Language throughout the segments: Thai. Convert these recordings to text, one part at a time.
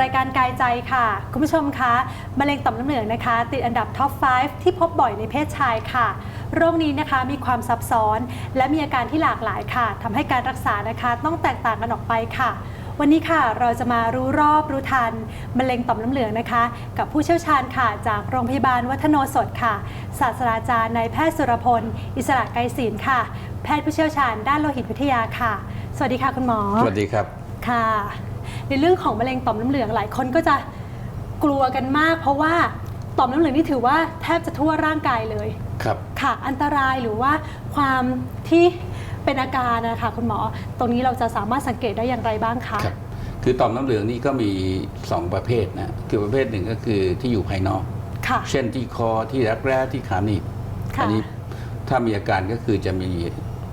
รายการกายใจค่ะ คุณผู้ชมคะมะเร็งต่อมน้ำเหลืองนะคะ ติดอันดับท็อป 5 ที่พบบ่อยในเพศชายค่ะ โรคนี้นะคะมีความซับซ้อน และมีอาการที่หลากหลายค่ะทำให้การรักษานะคะต้องแตกต่างกันออกไปค่ะวันนี้ค่ะเราจะมารู้รอบรู้ทันมะเร็งต่อมน้ำเหลืองนะคะ กับผู้เชี่ยวชาญค่ะ จากโรงพยาบาลวัฒโนสดค่ะ ศาสตราจารย์นายแพทย์สุรพล อิสระไกรศิลป์ค่ะ แพทย์ผู้เชี่ยวชาญด้านโลหิตวิทยาค่ะ สวัสดีค่ะคุณหมอ สวัสดีครับค่ะ ในเรื่องของมะเร็งต่อมน้ำเหลืองหลายคนก็จะกลัวกันมาก เพราะว่าต่อมน้ำเหลืองนี่ถือว่าแทบจะทั่วร่างกายเลยครับค่ะอันตรายหรือว่าความที่เป็นอาการนะคะคุณหมอ ตรงนี้เราจะสามารถสังเกตได้อย่างไรบ้างคะครับคือต่อมน้ำเหลืองนี่ก็มี 2 ประเภทนะคือประเภทหนึ่งก็คือที่อยู่ภายนอกค่ะเช่นที่คอที่รักแร้ที่ขาหนีบค่ะอันี้ถ้ามีอาการก็คือจะมี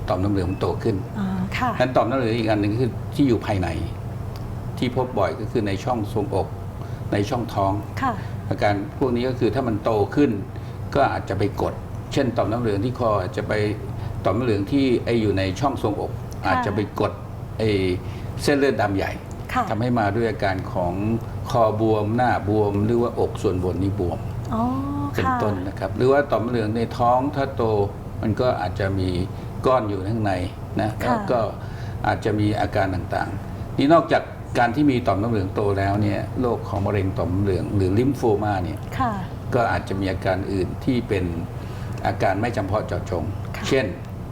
ต่อมน้ำเหลืองมันโตขึ้นอ่าค่ะนั้นต่อมน้ำเหลืองอีกอันหนึ่งคือที่อยู่ภายใน ที่พบบ่อยก็คือในช่องทรวงอก ในช่องท้อง ค่ะ อาการพวกนี้ก็คือถ้ามันโตขึ้น ก็อาจจะไปกด เช่นต่อมน้ำเหลืองที่คออาจจะไปต่อมน้ำเหลืองที่ไออยู่ในช่องทรวงอกค่ะอาจจะไปกดไอเส้นเลือดดำใหญ่ค่ะ ทำให้มาด้วยอาการของคอบวมหน้าบวม หรือว่าอกส่วนบนนี่บวม อ๋อเป็นค่ะต้นนะครับ หรือว่าต่อมน้ำเหลืองในท้องถ้าโตมันก็อาจจะมีก้อนอยู่ข้างในนะแล้วก็อาจจะมีอาการต่างๆ นี่นอกจาก การที่มีต่อมน้ำเหลืองโตแล้วเนี่ยโรคของมะเร็งต่อมน้ำเหลืองหรือลิมโฟมาเนี่ยค่ะ ก็อาจจะมีอาการอื่นที่เป็นอาการไม่จำเพาะเจาะจง ค่ะเช่น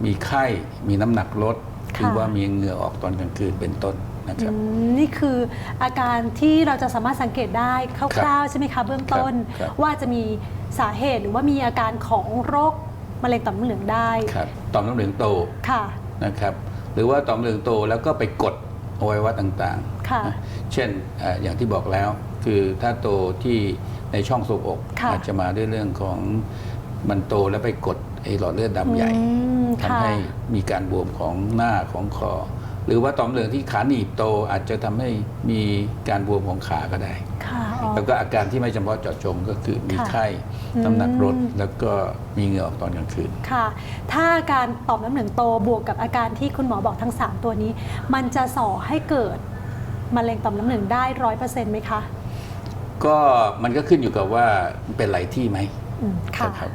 มีไข้ มีน้ำหนักลดค่ะหรือว่ามีเหงื่อออกตอนกลางคืนเป็นต้นนะคอืรับ มนี่คืออาการที่เราจะสามารถสังเกตได้คร่าวๆใช่ไหมคะเบื้องต้นครับ ว่าจะมีสาเหตุหรือว่ามีอาการของโรคมะเร็งต่อมน้ำเหลืองได้ครับต่อมน้ำเหลืองโตค่ะ นะครับ หรือว่าต่อมน้ำเหลืองโตแล้วก็ไปกดอวัยวะต่าง ค่ะๆนะเช่นเอ่ออย่างที่บอกแล้ว คือถ้าโตที่ในช่องทรวงอกค่ะอาจจะมาด้วยเรื่องของมันโตแล้วไปกดไอ้หลอดเลือดดำใหญ่อืมทำค่ะ ให้มีการบวมของหน้าของคอ หรือว่าต่อมเหลืองที่ขาหนีบโตอาจจะทำให้มีการบวมของขาก็ได้ ค่ะอ๋อ แล้วก็อาการที่ไม่จำเพาะเจาะจงก็คือมีค่ะไข้อืมน้ำหนักลดแล้วก็มีเหงื่อออกตอนกลางคืน ค่ะ ถ้าอาการต่อมน้ำเหลืองโตบวกกับอาการที่คุณหมอบอกทั้ง 3 ตัวนี้ มันจะส่อให้เกิด มะเร็งต่อมน้ำเหลืองได้ร้อยเปอร์เซ็นต์ไหมคะก็มันก็ขึ้นอยู่กับว่าเป็นหลายที่ไหมอืมค่ะครับ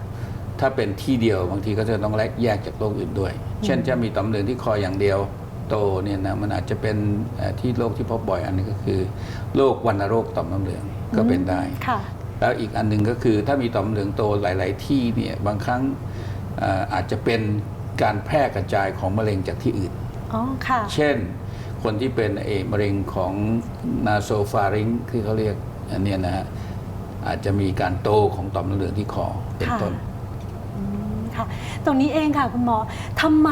ถ้าเป็นที่เดียวบางทีก็จะต้องแลกแยกจากโรคอื่นด้วย เช่นจะมีต่อมเหลืองที่คออย่างเดียวโตเนี่ยนะมันอาจจะเป็นเอ่อที่โรคที่พบบ่อยอันนึงก็คือโรควัณโรคต่อมน้ำเหลืองก็เป็นได้ ค่ะ แล้วอีกอันหนึงก็คือถ้ามีต่อมเหลืองโตหลาย ๆ ที่เนี่ยบางครั้งเอ่ออาจจะเป็นการแพร่กระจายของมะเร็งจากที่อื่น อ๋อ ค่ะ เช่น คนที่เป็นเอมะเร็งของนาโซฟาริงที่เขาเรียกอันเนี้ยนะฮะอาจจะมีการโตของต่อมน้ำเหลืองที่คอเป็นค่ะต้นอืมค่ะตรงนี้เองค่ะคุณหมอทำไม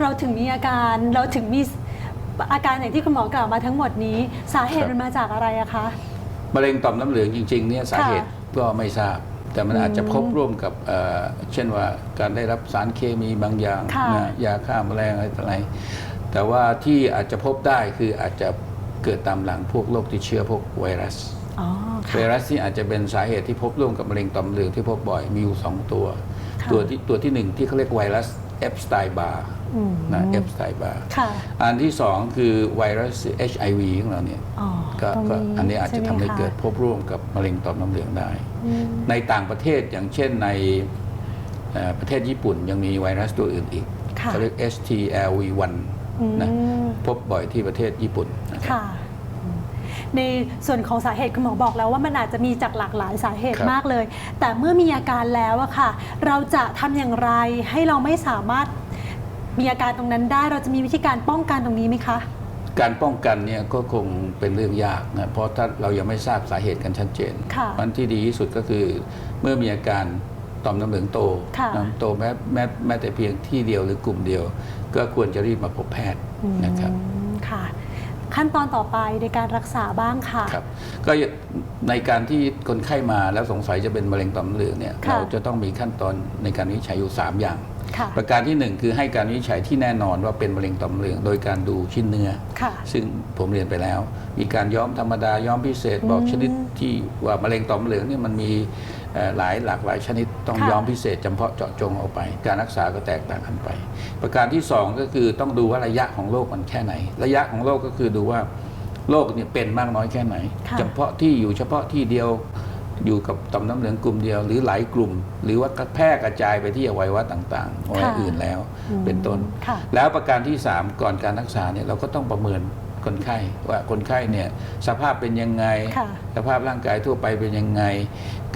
เราถึงมีอาการเราถึงมีอาการอย่างที่คุณหมอกล่าวมาทั้งหมดนี้ สาเหตุครับมันมาจากอะไรอะคะมะเร็งต่อมน้ำเหลืองจริงๆเนี่ยสาเหตุก็ไม่ทราบ แต่มันอาจจะพบร่วมกับเอ่อเช่นว่าการได้รับสารเคมีบางอย่างค่ะนะยาฆ่าแมลงอะไรต่ออะไร แต่ว่าที่อาจจะพบได้คืออาจจะเกิดตามหลังพวกโรคติดเชื้อพวกไวรัสอ๋อไวค่ะรัสที่อาจจะเป็นสาเหตุที่พบร่วมกับมะเร็งต่อมน้ำเหลืองที่พบบ่อยมีอยู่สองตัวค่ะตัวที่ตัวที่หนึ่งที่เขาเรียกไวรัสเอฟสไตบาอืมนะเอฟสไตบาค่ะอันที่สองคือไวรัส HIV ของเราเนี่ยอ๋อก็ตรงก็อันนี้อาจจะทำให้ช่ไมคเกิดพบร่วมกับมะเร็งต่อมน้ำเหลืองได้อืมในต่างประเทศอย่างเช่นในเอ่อประเทศญี่ปุ่นยังมีไวรัสตัวอื่นอีกค่ะเขาเรียก STLV1 อืม นะพบบ่อยที่ประเทศญี่ปุ่นนะครับค่ะอืมในส่วนของสาเหตุคุณหมอบอกแล้วว่ามันอาจจะมีจากหลากหลายสาเหตุครับมากเลย แต่เมื่อมีอาการแล้วอะค่ะ เราจะทำอย่างไรให้เราไม่สามารถมีอาการตรงนั้นได้ เราจะมีวิธีการป้องกันตรงนี้ไหมคะ การป้องกันเนี่ยก็คงเป็นเรื่องยากนะเพราะถ้าเรายังไม่ทราบสาเหตุกันชัดเจนค่ะมันที่ดีที่สุดก็คือเมื่อมีอาการ ต่อมน้ำเหลืองโตค่ะน้ำโตแม้แม้แม้แต่เพียงที่เดียวหรือกลุ่มเดียว ก็ควรจะรีบมาพบแพทย์นะครับอืมค่ะ ขั้นตอนต่อไปในการรักษาบ้างค่ะ ครับ ก็ในการที่คนไข้มาแล้วสงสัยจะเป็นมะเร็งต่อมน้ำเหลืองเนี่ยค่ะ เราจะต้องมีขั้นตอนในการวินิจฉัยอยู่3อย่าง ค่ะ ประการที่1คือให้การวินิจฉัยที่แน่นอนว่าเป็นมะเร็งต่อมน้ำเหลือง โดยการดูชิ้นเนื้อ ค่ะ ซึ่งผมเรียนไปแล้ว มีการย้อมธรรมดาย้อมพิเศษบอกอืมชนิดที่ว่ามะเร็งต่อมน้ำเหลืองเนี่ยมันมีเอ่อ หลายหลากหลายชนิดต้องค่ะย้อมพิเศษจำเพาะเจาะจงออกไป การรักษาก็แตกต่างกันไป ประการที่สองก็คือต้องดูว่าระยะของโรคมันแค่ไหน ระยะของโรคก็คือดูว่าโรคเนี่ยเป็นมากน้อยแค่ไหนค่ะเฉพาะที่อยู่เฉพาะที่เดียวอยู่กับต่อมน้ำเหลืองกลุ่มเดียวหรือหลายกลุ่ม หรือว่าแพร่กระจายไปที่อวัยวะต่างๆอวัยวะอื่นแล้วอืมเป็นต้นค่ะแล้วประการที่ 3 ก่อนการรักษาเนี่ยเราก็ต้องประเมิน คนไข้ว่าคนไข้เนี่ยสภาพเป็นยังไง ค่ะสภาพร่างกายทั่วไปเป็นยังไง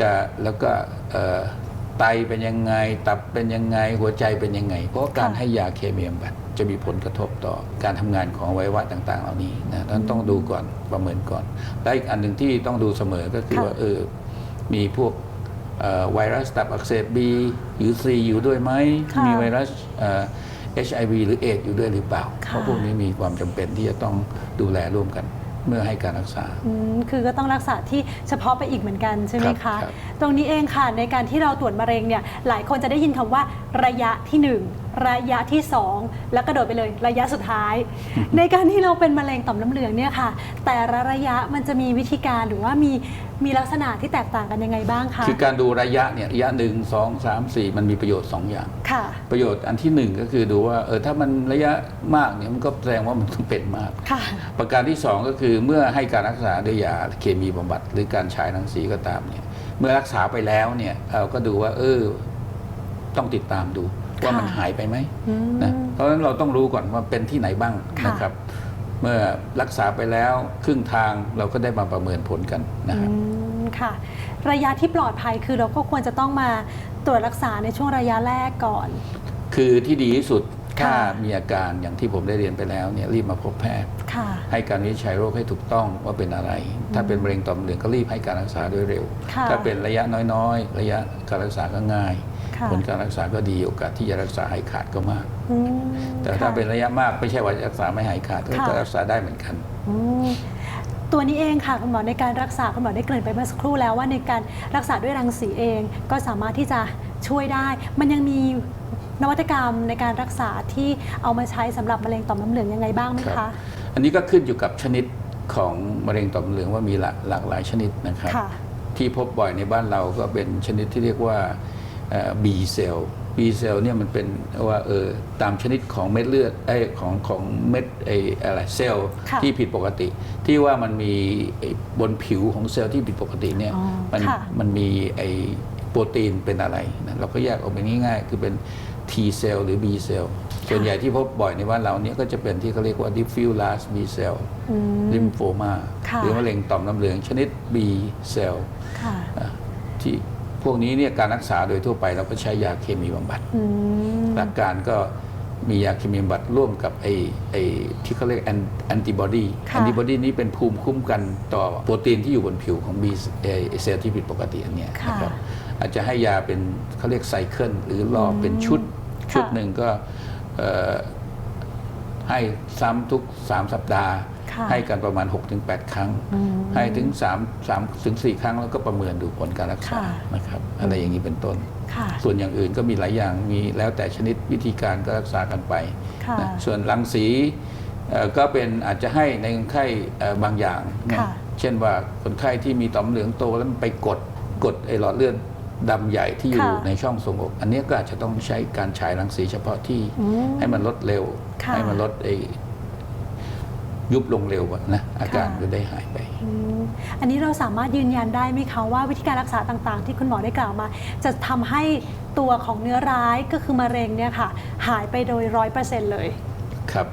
ก็แล้วก็เอ่อไตเป็นยังไง ตับเป็นยังไง หัวใจเป็นยังไง เพราะการค่ะให้ยาเคมีบำบัดจะมีผลกระทบต่อการทำงานของอวัยวะต่าง ๆ เหล่านี้นะท่านต้องดูก่อนประเมินก่อนและอีกอันหนึ่งที่ต้องดูเสมอก็คือค่ะ ว่าเออมีพวกเอ่อไวรัสตับอักเสบบีหรือซีอยู่ด้วยไหมค่ะ มีไวรัสเอ่อ HIV หรือเอดส์อยู่ด้วยหรือเปล่าค่ะเพราะพวกนี้มีความจำเป็นที่จะต้องดูแลร่วมกันเมื่อให้การรักษาอืมคือก็ต้องรักษาที่เฉพาะไปอีกเหมือนกันใช่ไหมครัคะบครับตรงนี้เองค่ะในการที่เราตรวจมะเร็งเนี่ยหลายคนจะได้ยินคำว่าระยะที่หนึ่งระยะที่สองแล้วกระโดดไปเลยระยะสุดท้าย ในการที่เราเป็นมะเร็งต่อมน้ำเหลืองเนี่ยค่ะ แต่ละระยะมันจะมีวิธีการหรือว่ามี มีลักษณะที่แตกต่างกันยังไงบ้างคะ คือการดูระยะเนี่ยระยะหนึ่งสองสามสี่มันมีประโยชน์สองอย่าง ค่ะ ประโยชน์อันที่หนึ่งก็คือดูว่าเออถ้ามันระยะมากเนี่ยมันก็แสดงว่ามันต้องเป็นมาก ค่ะ ประการที่สองก็คือเมื่อให้การรักษาด้วยยาเคมีบำบัดหรือการฉายรังสีก็ตามเนี่ยเมื่อรักษาไปแล้วเนี่ยเราก็ดูว่าเออต้องติดตามดูว่ามันค่ะหายไปไหมอืมนะเพราะฉะนั้นเราต้องรู้ก่อนว่าเป็นที่ไหนบ้างค่ะ นะครับ เมื่อรักษาไปแล้วครึ่งทางเราก็ได้มาประเมินผลกันนะครับอืมค่ะ ระยะที่ปลอดภัยคือเราก็ควรจะต้องมาตรวจรักษาในช่วงระยะแรกก่อน คือที่ดีที่สุดค่ะถ้ามีอาการอย่างที่ผมได้เรียนไปแล้วเนี่ยรีบมาพบแพทย์ค่ะให้การวินิจฉัยโรคให้ถูกต้องว่าเป็นอะไร ถ้าเป็นมะเร็งต่อมเหลืองก็รีบให้การรักษาโดยเร็วค่ะถ้าเป็นระยะน้อยๆ ระยะการรักษาก็ง่ายค่ะ ผลการรักษาก็ดีโอกาสที่จะรักษาหายขาดก็มากอืมแต่ถ้าค่ะเป็นระยะมากไม่ใช่ว่าจะรักษาไม่หายขาดก็ค่ะก็รักษาได้เหมือนกันอืมตัวนี้เองค่ะคุณหมอในการรักษาคุณหมอได้เกริ่นไปเมื่อสักครู่แล้วว่าในการรักษาด้วยรังสีเองก็สามารถที่จะช่วยได้ มันยังมีนวัตกรรมในการรักษาที่เอามาใช้สำหรับมะเร็งต่อมน้ำเหลืองยังไงบ้างไหมครัคะบอันนี้ก็ขึ้นอยู่กับชนิดของมะเร็งต่อมเหลืองว่ามีหลากหลากหลายชนิดนะครับค่ะที่พบบ่อยในบ้านเราก็เป็นชนิดที่เรียกว่า B เซลล์ B เซลล์เนี่ยมันเป็นว่าเออตามชนิดของเม็ดเลือดไอยของของเม็ดไออะไรเซลล์ค่ะที่ผิดปกติ ที่ว่ามันมีไอ้บนผิวของเซลล์ที่ผิดปกติเนี่ยอ๋อมันค่ะ มันมีไอโปรตีนเป็นอะไรนะเราก็แยกออกเป็นง่ายๆ คือเป็น T เซลล์หรือ B เซลล์ส่วนใหญ่ที่พบบ่อยในบ้านเราเนี่ยก็จะเป็นที่เขาเรียกว่า diffuse large B cell อืม ลิมโฟมาค่ะ หรือมะเร็งต่อมน้ำเหลืองชนิด B เซลล์ค่ะ อะที่ พวกนี้เนี่ยการรักษาโดยทั่วไปเราก็ใช้ยาเคมีบำบัดอืมหลักการก็มียาเคมีบำบัดร่วมกับไอ้ไอ้ที่เขาเรียกแอนติบอดีค่ะแอนติบอดีนี้เป็นภูมิคุ้มกันต่อโปรตีนที่อยู่บนผิวของ B เอ่อเซลล์ที่ผิดปกติอันเนี้ยค่ะนะครับอาจจะให้ยาเป็นเขาเรียกไซเคิลหรือรอเป็นชุดค่ะชุดหนึ่งก็เอ่อให้ซ้ำทุก 3 สัปดาห์ ค่ะให้กันประมาณ 6-8 ครั้ง อืม ให้ถึง3 3ถึง4ครั้งแล้วก็ประเมินดูผลการรักษาค่ะ นะครับอะไรอย่างนี้เป็นต้น ค่ะ ส่วนอย่างอื่นก็มีหลายอย่างมีแล้วแต่ชนิดวิธีการก็รักษากันไปค่ะ นะส่วนรังสีเอ่อก็เป็นอาจจะให้ในคนไข้เอ่อบางอย่างนะค่ะ เช่นว่าคนไข้ที่มีต่อมเหลืองโตแล้วมันไปกดกดไอ้หลอดเลือดดำใหญ่ที่อยู่ค่ะ ในช่องทรงอก อันนี้ก็อาจจะต้องใช้การฉายรังสีเฉพาะที่ อืม ให้มันลดเร็ว ค่ะให้มันลดไอ้ ยุบลงเร็วอะนะอาการค่ะก็ได้หายไปอืมอันนี้เราสามารถยืนยันได้ไหมคะว่าวิธีการรักษาต่างๆ ที่คุณหมอได้กล่าวมา จะทำให้ตัวของเนื้อร้ายก็คือมะเร็งเนี่ยค่ะหายไปโดยร้อยเปอร์เซ็นต์เลย ครับ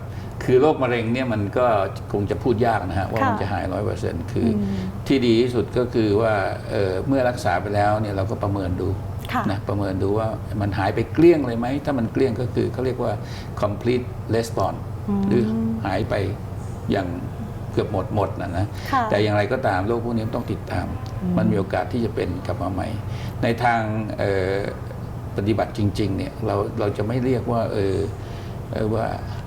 คือโรคมะเร็งเนี่ยมันก็คงจะพูดยากนะฮะว่าค่ะมันจะหายร้อยเปอร์เซ็นต์คืออมที่ดีที่สุดก็คือว่าเอ่อเมื่อรักษาไปแล้วเนี่ยเราก็ประเมินดูค่ะนะประเมินดูว่ามันหายไปเกลี้ยงเลยไหม ถ้ามันเกลี้ยงก็คือเขาเรียกว่า complete response อืมหรือหายไปอ ย่างเกือบหมดหมดนะนะค่ะแต่อย่างไรก็ตามโรคพวกนี้ต้องติดตาม มันมีโอกาสที่จะเป็นกลับมาใหม่ ในทางเอ่อปฏิบัติจริงๆเนี่ยเราเราจะไม่เรียกว่าเออเอ่อว่า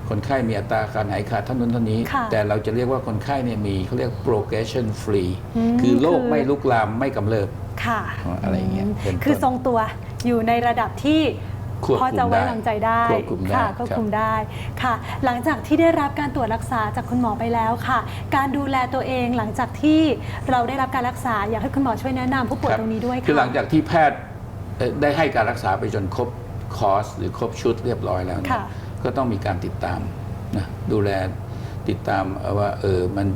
คนไข้มีอัตราการหายขาดเท่านั้นเท่านี้ค่ะแต่เราจะเรียกว่าคนไข้เนี่ยมีเขาเรียก progression free อืมคือโรคคือไม่ลุกลามไม่กำเริบค่ะอะไรอย่างเงี้ยเป็นต้นคือทรงตัวอยู่ในระดับที่ควบคุม พอจะไว้วางใจได้ควบคุมได้ค่ะครับควบคุมได้ค่ะ หลังจากที่ได้รับการตรวจรักษาจากคุณหมอไปแล้วค่ะ การดูแลตัวเองหลังจากที่เราได้รับการรักษาอยากให้คุณหมอช่วยแนะนำผู้ป่วยครับตรงนี้ด้วยค่ะคือหลังจากที่แพทย์เอ่อได้ให้การรักษาไปจนครบคอร์สหรือครบชุดเรียบร้อยแล้วเนี่ยค่ะก็ต้องมีการติดตามนะดูแลติดตามว่าเออมัน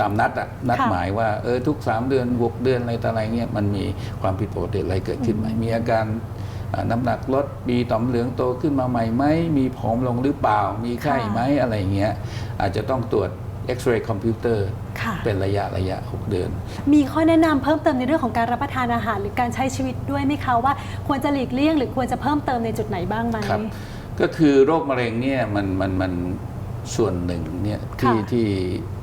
ตามนัดอะนัดค่ะหมายว่าเออทุก 3 เดือน 6 เดือนอะไรต่ออะไรเงี้ยมันมีความผิดปกติอะไรเกิดขึ้นไหมมีอาการอ่า น้ำหนักลดมีต่อมเหลืองโตขึ้นมาใหม่ไหมมีผอมลงหรือเปล่า มีไข้ไหมอะไรเงี้ยอาจจะต้องตรวจเอ็กซเรย์คอมพิวเตอร์ค่ะเป็นระยะระยะ 6 เดือน มีข้อแนะนำเพิ่มเติมในเรื่องของการรับประทานอาหารหรือการใช้ชีวิตด้วยไหมคะว่าควรจะหลีกเลี่ยง หรือควรจะเพิ่มเติมในจุดไหนบ้างไหมครับก็คือโรคมะเร็งเนี่ยมันมันมันส่วนหนึ่งเนี่ยที่ค่ะที่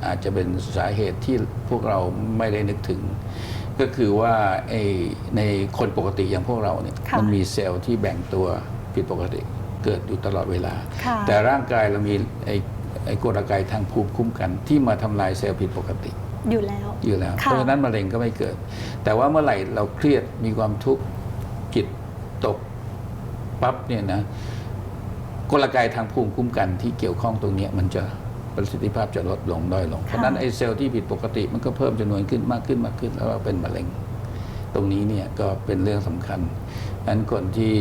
อาจจะเป็นสาเหตุที่พวกเราไม่ได้นึกถึง ก็คือว่าไอ้ในคนปกติอย่างพวกเราเนี่ยค่ะมันมีเซลล์ที่แบ่งตัวผิดปกติเกิดอยู่ตลอดเวลาค่ะแต่ร่างกายเรามีไอ้ไอ้กลไกทางภูมิคุ้มกัน ที่มาทำลายเซลล์ผิดปกติ อยู่แล้วอยู่แล้วค่ะเพราะฉะนั้นมะเร็งก็ไม่เกิด แต่ว่าเมื่อไหร่เราเครียดมีความทุกข์จิตตกปั๊บเนี่ยนะกลไกทางภูมิคุ้มกันที่เกี่ยวข้องตรงเนี้ยมันจะ ประสิทธิภาพจะลดลงด้อยลง เพราะฉะนั้นไอ้เซลล์ที่ผิดปกติมันก็เพิ่มจำนวนขึ้นมากขึ้นมากขึ้น แล้วก็เป็นมะเร็ง ตรงนี้เนี่ยก็เป็นเรื่องสำคัญดังนั้นคนที่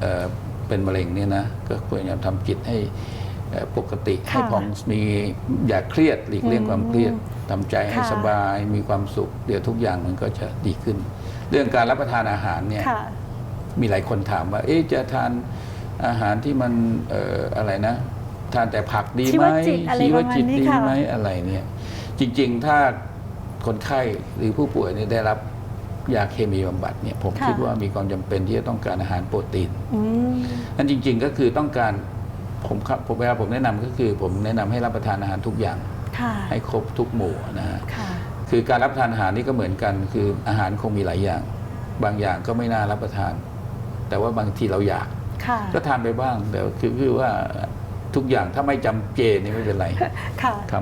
เอ่อเป็นมะเร็งเนี่ยนะก็ควรจะทำจิตให้เอ่อปกติค่ะให้ผ่องมีอย่าเครียดหลีกเลี่ยงความเครียดทำใจให้ค่ะสบายมีความสุข เดี๋ยวทุกอย่างมันก็จะดีขึ้น เรื่องการรับประทานอาหารเนี่ยค่ะมีหลายคนถามว่า เอ๊ะจะทานอาหารที่มันเอ่ออะไรนะ ทานแต่ผักดีชีไหมวจิตอะไรชีวประมาณจิตนี้ดีค่ะไหมอะไรเนี่ยจริงๆถ้าคนไข้หรือผู้ป่วยเนี่ยได้รับยาเคมีบำบัดเนี่ยผมค่ะคิดว่ามีความจำเป็นที่จะต้องการอาหารโปรตีนอืมนั่นจริง ๆก็คือต้องการผมครับผมเวลาผมแนะนำก็คือ ผมแนะนำให้รับประทานอาหารทุกอย่างค่ะให้ครบทุกหมู่นะฮะค่ะคือการรับประทานอาหารนี่ก็เหมือนกัน คืออาหารคงมีหลายอย่าง บางอย่างก็ไม่น่ารับประทาน แต่ว่าบางทีเราอยากค่ะก็ทานไปบ้างแต่คือคือว่า ทุกอย่างถ้าไม่จำเจนี่ไม่เป็นไรค่ะ ท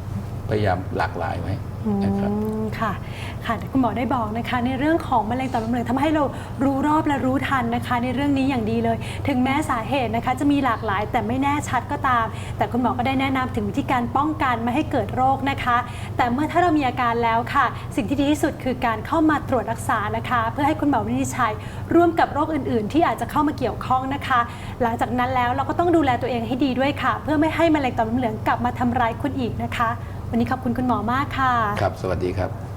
ำพยายามหลากหลายไว้อื นะครับค่ะค่ะคุณหมอได้บอกนะคะ ในเรื่องของมะเร็งต่อมน้ำเหลืองทำให้เรารู้รอบและรู้ทันนะคะ ในเรื่องนี้อย่างดีเลย ถึงแม้สาเหตุนะคะ จะมีหลากหลาย แต่ไม่แน่ชัดก็ตาม แต่คุณหมอก็ได้แนะนำถึงวิธีการป้องกันไม่ให้เกิดโรคนะคะ แต่เมื่อถ้าเรามีอาการแล้วค่ะ สิ่งที่ดีที่สุดคือการเข้ามาตรวจรักษานะคะ เพื่อให้คุณหมอวินิจฉัยร่วมกับโรคอื่น ๆ ที่อาจจะเข้ามาเกี่ยวข้องนะคะ หลังจากนั้นแล้วเราก็ต้องดูแลตัวเองให้ดีด้วยค่ะ เพื่อไม่ให้มะเร็งต่อมน้ำเหลืองกลับมาทำร้ายคุณอีกนะคะ วันนี้ขอบคุณคุณหมอมากค่ะ ครับ สวัสดีครับ